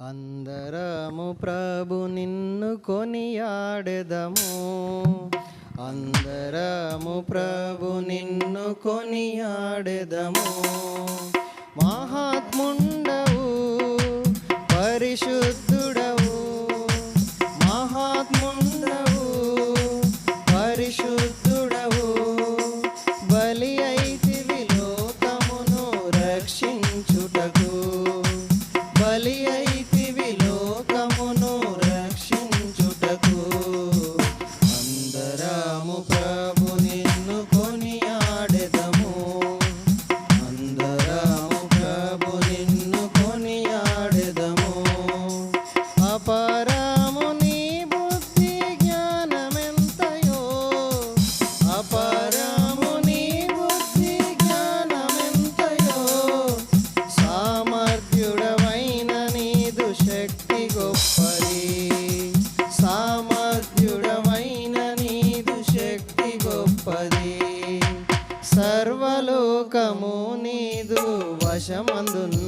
అందరము ప్రభు నిన్ను కొనియాడెదము. అందరము ప్రభు నిన్ను కొనియాడెదము. మహాత్ముండవు పరిశుద్ధుడవు. మహాత్ముండవు పరిశుద్ధుడవు. బలి అయితివి విలోకమును రక్షించుటకు దేశమందున్న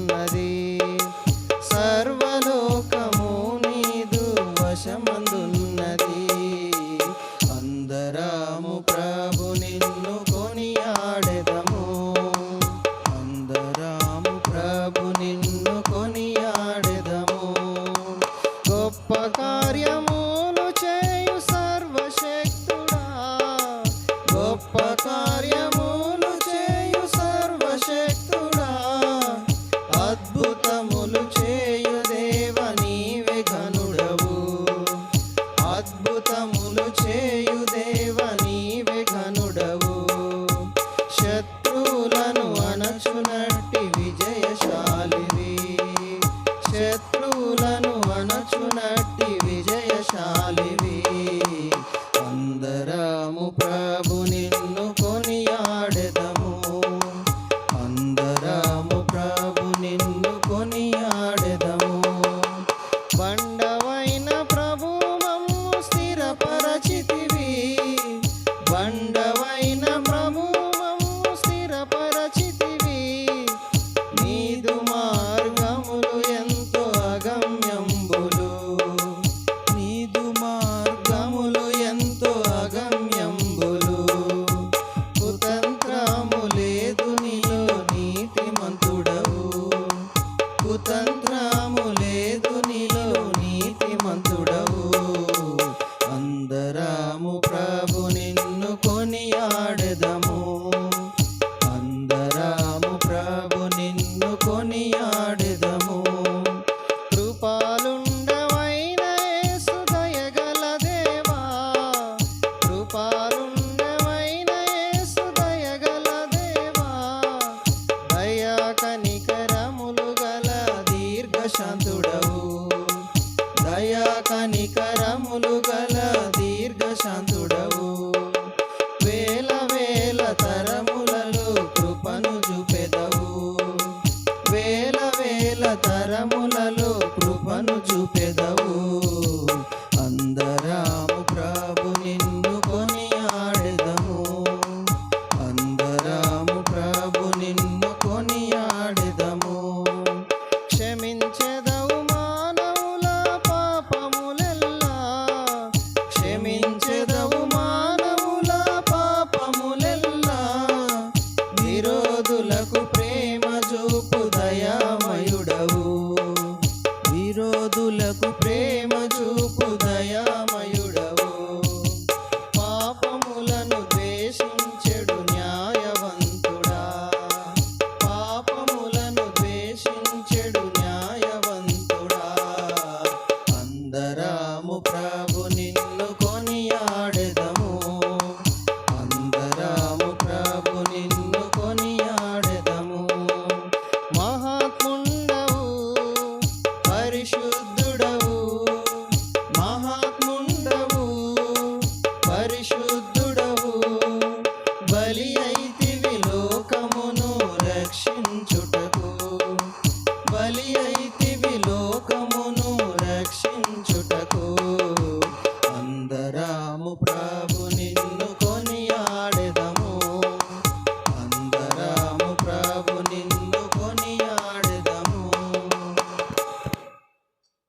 ప్రభు నిన్ను కొనియాడెదము. అందరము ప్రభు నిన్ను కొనియాడెదము. కృపాలుండమైన సుదయగల దేవా. కృపాలుండమైన సుదయగల దేవా. దయా కనికరములు గల దీర్ఘశాంతుడవు. దయా కనికరములు తరములలో కృపను చూపెదవు